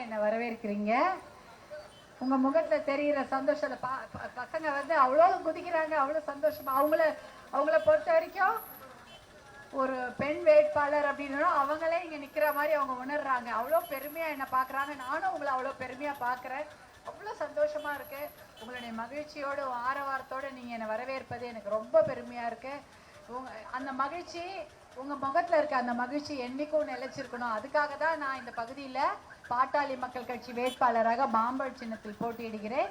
என்னை வரவேற்கிறீங்க. உங்க முகத்துல தெரிகிற சந்தோஷத்தை பா- ப- பசங்க வந்து அவ்வளோ குதிக்கிறாங்க அவ்வளோ சந்தோஷமா. அவங்கள அவங்கள பொறுத்த வரைக்கும் ஒரு பெண் வேட்பாளர் அப்படின்னா அவங்களே இங்கே நிற்கிற மாதிரி அவங்க உணர்றாங்க. அவ்வளோ பெருமையாக என்னை பார்க்குறாங்க நானும் உங்களை அவ்வளோ பெருமையாக பார்க்குறேன் அவ்வளோ சந்தோஷமாக இருக்கு உங்களுடைய மகிழ்ச்சியோடு ஆரவாரத்தோடு நீங்கள் என்னை வரவேற்பது எனக்கு ரொம்ப பெருமையாக இருக்கு. உங்க அந்த மகிழ்ச்சி உங்கள் முகத்தில் இருக்க அந்த மகிழ்ச்சி என்றைக்கும் நிலைச்சிருக்கணும். அதுக்காக தான் நான் இந்த பகுதியில் பாட்டாளி மக்கள் கட்சி வேட்பாளராக பாம்பல் சின்னத்தில் போட்டியிடுகிறேன்.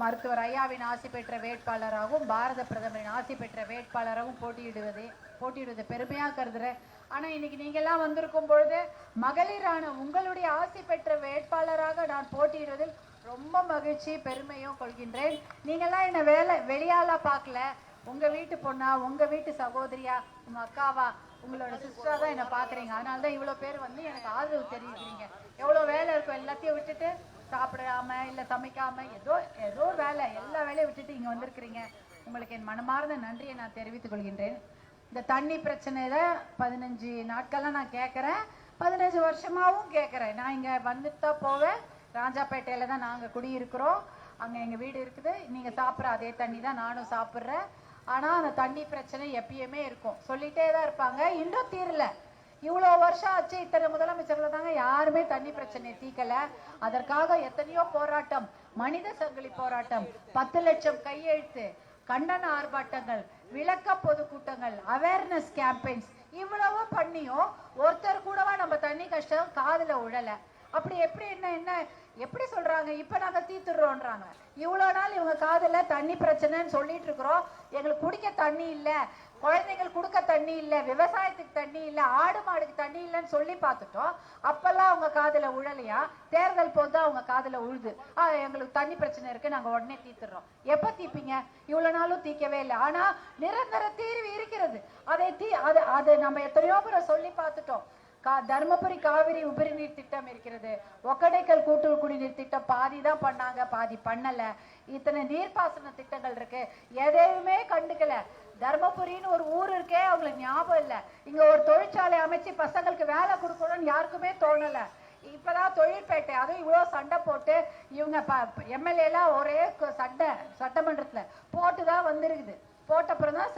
மருத்துவர் ஐயாவின் ஆசி பெற்ற வேட்பாளராகவும் பாரத பிரதமரின் ஆசி பெற்ற வேட்பாளராகவும் போட்டியிடுவதே போட்டியிடுவதை பெருமையாக கருதுறேன் ஆனால் இன்னைக்கு நீங்கள்லாம் வந்திருக்கும் பொழுது மகளிரான உங்களுடைய ஆசி பெற்ற வேட்பாளராக நான் போட்டியிடுவதில் ரொம்ப மகிழ்ச்சி பெருமையும் கொள்கின்றேன். நீங்கள்லாம் என்னை வேலை வெளியாலாம் பார்க்கல? உங்கள் வீட்டு பொண்ணா உங்கள் வீட்டு சகோதரியா உங்கள் அக்காவா? உங்களோட சிஸ்டராக தான் என்ன பார்க்குறீங்க. அதனால தான் இவ்வளோ பேர் வந்து எனக்கு ஆதரவு தெரிவிக்கிறீங்க. எவ்வளோ வேலை இருக்கும் எல்லாத்தையும் விட்டுட்டு சாப்பிடாம இல்லை சமைக்காம ஏதோ ஏதோ ஒரு வேலை எல்லா வேலையும் விட்டுட்டு இங்கே வந்திருக்கிறீங்க. உங்களுக்கு என் மனமார்ந்த நன்றியை நான் தெரிவித்துக் கொள்கின்றேன். இந்த தண்ணி பிரச்சனையில பதினஞ்சு நாட்களா நான் கேட்குறேன். பதினஞ்சு வருஷமாவும் கேட்குறேன். நான் இங்கே வந்துட்டு தான் போவேன் ராஜாப்பேட்டையில் தான் நாங்கள் குடியிருக்கிறோம். அங்கே எங்கள் வீடு இருக்குது. நீங்கள் சாப்பிட்ற அதே தண்ணி தான் நானும் சாப்பிட்றேன். ஆனா அந்த தண்ணி பிரச்சனை எப்பயுமே இருக்கும். சொல்லிட்டே தான் இருப்பாங்க. இன்னும் தீரல. இவ்வளோ வருஷம் ஆச்சு இத்தனை முதலமைச்சர்கள் தாங்க யாருமே தண்ணி பிரச்சனையை தீக்கல. அதற்காக எத்தனையோ போராட்டம் மனித சங்கிலி போராட்டம் பத்து லட்சம் கையெழுத்து கண்டன ஆர்ப்பாட்டங்கள் விளக்க பொதுக்கூட்டங்கள் அவேர்னஸ் கேம்பெயின்ஸ் இவ்வளவோ பண்ணியும் ஒருத்தர் கூடவா நம்ம தண்ணி கஷ்டம் காதுல உழலை. அப்படி எப்படி என்ன என்ன? எப்படி சொல்றாங்க? இப்ப நாங்க தீர்த்துடுறோம்ன்றாங்க இவ்வளவு நாள் இவங்க காதல தண்ணி பிரச்சனைன்னு சொல்லிட்டு இருக்கிறோம். எங்களுக்கு குடிக்க தண்ணி இல்ல. குழந்தைகள் கொடுக்க தண்ணி இல்ல. விவசாயத்துக்கு தண்ணி இல்ல. ஆடு மாடுக்கு தண்ணி இல்லைன்னு சொல்லி பார்த்துட்டோம். அப்பெல்லாம் அவங்க காதல உழலையா? தேர்தல் போது அவங்க காதல உழுது. ஆஹ் எங்களுக்கு தண்ணி பிரச்சனை இருக்கு. நாங்க உடனே தீத்துறோம். எப்ப தீப்பீங்க? இவ்வளவு நாளும் தீக்கவே இல்லை. ஆனா நிரந்தர தீர்வு இருக்கிறது. அதை தீ அது அது நம்ம எத்தனையோ முறை சொல்லி பார்த்துட்டோம். கா தர்மபுரி காவிரி உபரி நீர் திட்டம் இருக்கிறது. ஒக்கடைக்கல் கூட்டுறவு குடிநீர் திட்டம் பாதி தான் பண்ணாங்க பாதி பண்ணல. இத்தனை நீர்ப்பாசன திட்டங்கள் இருக்கு. எதையுமே கண்டுக்கல. தர்மபுரின்னு ஒரு ஊர் இருக்கே அவங்களுக்கு ஞாபகம் இல்லை. இங்க ஒரு தொழிற்சாலை அமைச்சு பசங்களுக்கு வேலை கொடுக்கணும்னு யாருக்குமே தோணல. இப்பதான் தொழிற்பேட்டை அதுவும் இவ்வளவு சண்டை போட்டு இவங்க எம்எல்ஏ எல்லாம் ஒரே சண்டை சட்டமன்றத்துல போட்டு தான் வந்திருக்குது. போட்ட அப்புறம் தான்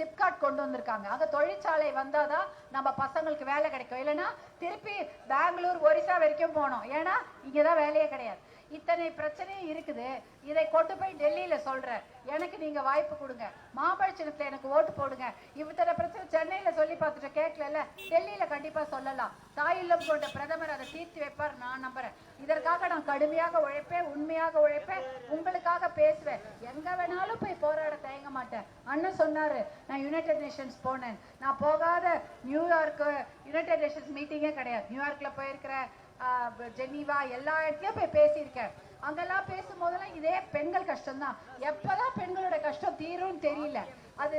சிப்காட் கொண்டு வந்திருக்காங்க. அங்கே தொழிற்சாலை வந்தாதான் நம்ம பசங்களுக்கு வேலை கிடைக்கும். இல்லைன்னா திருப்பி பெங்களூர் ஒரிசா வரைக்கும் போகணும் ஏன்னா இங்கே தான் வேலையே கிடையாது. இத்தனை பிரச்சனையும் இருக்குது. இதை கொண்டு போய் டெல்லியில சொல்றேன். எனக்கு நீங்கள் வாய்ப்பு கொடுங்க. மாம்பழச்சினத்தில் எனக்கு ஓட்டு போடுங்க. இத்தனை பிரச்சனை சென்னையில் சொல்லி பார்த்துட்டு கேட்கல டெல்லியில கண்டிப்பாக சொல்லலாம். தாயில்லம் கொண்ட பிரதமர் அதை தீர்த்து வைப்பார் நான் நம்புகிறேன் இதற்காக நான் கடுமையாக உழைப்பேன் உண்மையாக உழைப்பேன் உங்களுக்காக பேசுவேன். எங்கே வேணாலும் போய் போராட தயங்க மாட்டேன். அண்ணன் சொன்னார் நான் யுனைடெட் நேஷன்ஸ் போனேன். நான் போகாத நியூயார்க்கு யுனைடெட் நேஷன்ஸ் மீட்டிங்கே கிடையாது. நியூயார்க்ல போயிருக்கிற ஜெனீவா எல்லா இடத்துலையும் போய் பேசியிருக்கேன். அங்கெல்லாம் பேசும்போதெல்லாம் இதே பெண்கள் கஷ்டம்தான். எப்பதான் பெண்களோட கஷ்டம் தீரும்னு தெரியல. அது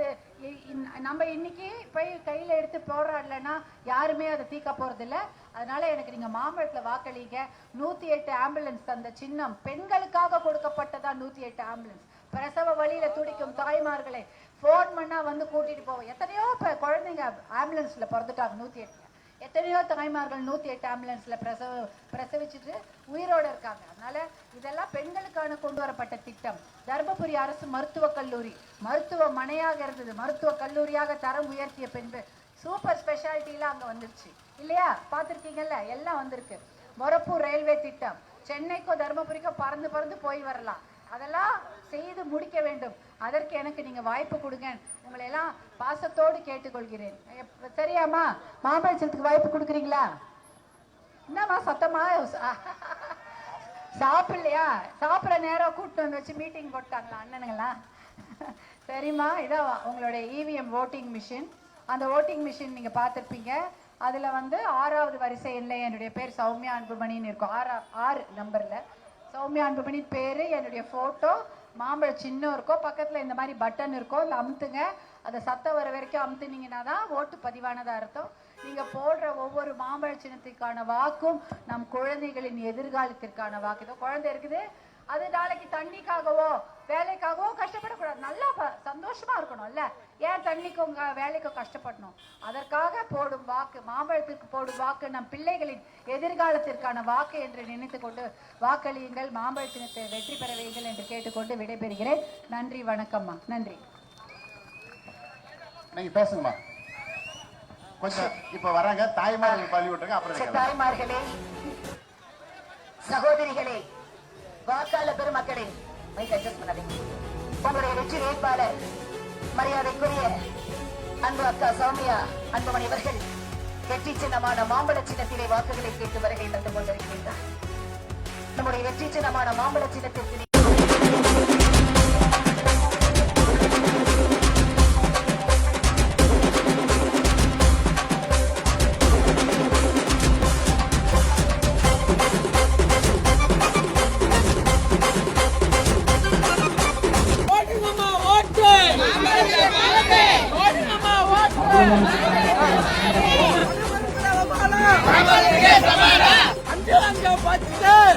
நம்ம இன்னைக்கு போய் கையில எடுத்து போராடலைன்னா யாருமே அதை தீக்க போகிறதில்ல அதனால எனக்கு நீங்க மாம்பழத்துல வாக்களிங்க. நூத்தி எட்டு ஆம்புலன்ஸ் தந்த சின்னம் பெண்களுக்காக கொடுக்கப்பட்டதா நூத்தி எட்டு ஆம்புலன்ஸ்? பிரசவ வழியில துடிக்கும் தாய்மார்களை ஃபோன் பண்ணா வந்து கூட்டிட்டு போவோம். எத்தனையோ இப்போ குழந்தைங்க ஆம்புலன்ஸ்ல பிறந்துட்டாங்க நூத்தி எட்டு எத்தனையோ தாய்மார்கள் நூத்தி எட்டு ஆம்புலன்ஸ்ல பிரசவ பிரசவிச்சுட்டு உயிரோட இருக்காங்க. அதனால இதெல்லாம் பெண்களுக்கான கொண்டு வரப்பட்ட திட்டம். தர்மபுரி அரசு மருத்துவக் கல்லூரி. மருத்துவமனையாக இருந்தது. மருத்துவக் கல்லூரியாக தரம் உயர்த்திய பின்பு சூப்பர் ஸ்பெஷாலிட்டிலாம் அங்கே வந்துருச்சு. இல்லையா? பார்த்துருக்கீங்கல்ல? எல்லாம் வந்திருக்கு. மொரப்பூர் ரயில்வே திட்டம். சென்னைக்கோ தர்மபுரிக்கோ பறந்து பறந்து போய் வரலாம். அதெல்லாம் செய்து முடிக்க வேண்டும். அதற்கு எனக்கு நீங்க வாய்ப்பு கொடுங்க. உங்களை எல்லாம் பாசத்தோடு கேட்டுக்கொள்கிறேன். எப்ப- சரியாம்மா? மாம்பழச்சத்துக்கு வாய்ப்பு கொடுக்குறீங்களா? என்னம்மா சத்தமா? சாப்பிடலையா? சாப்பிட்ற நேரம் கூப்பிட்டு வந்து வச்சு மீட்டிங் போட்டாங்களா அண்ணனுங்களா சரிம்மா இதான் உங்களுடைய இவிஎம் ஓட்டிங் மிஷின் அந்த ஓட்டிங் மிஷின் நீங்க பார்த்துருப்பீங்க. அதுல வந்து ஆறாவது வரிசை இல்லை என்னுடைய பேர் சௌமியா அன்புமணின்னு இருக்கும். ஆறா ஆறு நம்பர்ல சௌமியா அன்புமணி பேரு என்னுடைய போட்டோ மாம்பழ சின்னம் இருக்கோ பக்கத்துல இந்த மாதிரி பட்டன் இருக்கோ அதை அமுத்துங்க. அதை சத்தம் வர வரைக்கும் அமுத்துனீங்கன்னா தான் ஓட்டு பதிவானதா அர்த்தம். நீங்க போடுற ஒவ்வொரு மாம்பழ சின்னத்துக்கான வாக்கும் நம் குழந்தைகளின் எதிர்காலத்திற்கான வாக்கு. இதோ குழந்தை இருக்குது. அது நாளைக்கு தண்ணிக்காகவோ வேலைக்காகவோ கஷ்டப்படக்கூடாது. நல்லா சந்தோஷமா இருக்கணும்ல ஏன் தண்ணிக்கும் வேலைக்கும் கஷ்டப்படணும்? அதற்காக போடும் வாக்கு மாம்பழத்துக்கு போடும் வாக்கு நம் பிள்ளைகளின் எதிர்காலத்திற்கான வாக்கு என்று நினைத்து கொண்டு வாக்களியுங்கள் மாம்பழத்தினத்தை வெற்றி பெற வையுங்கள் என்று கேட்டுக்கொண்டு விடைபெறுகிறேன். நன்றி வணக்கம்மா. நன்றி. நீங்க பேசுங்கம்மா. கொஞ்சம் இப்ப வராங்க. தாய்மார்கள் பள்ளி விட்டுருங்க அப்புறம். தாய்மார்களே சகோதரிகளே வாக்காளர் பெருமக்களே மைக் அட்ஜஸ்ட் பண்ணாதீங்க. உங்களுடைய வெற்றி வேட்பாளர் மரியாதைக்குரிய அன்பு அக்கா சௌமியா அன்புமணி அவர்கள் வெற்றி சின்னமான மாம்பழ சின்னத்திலே வாக்குகளை கேட்டு வருகை தந்து கொண்டிருக்கின்றார். நம்முடைய வெற்றி சின்னமான மாம்பழ சின்னத்திற்கு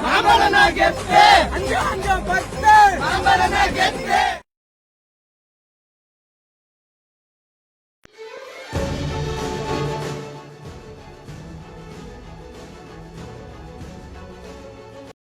மாம்பழனா கெத்து அஞ்சு அஞ்சு பத்து. மாம்பழனா கெத்து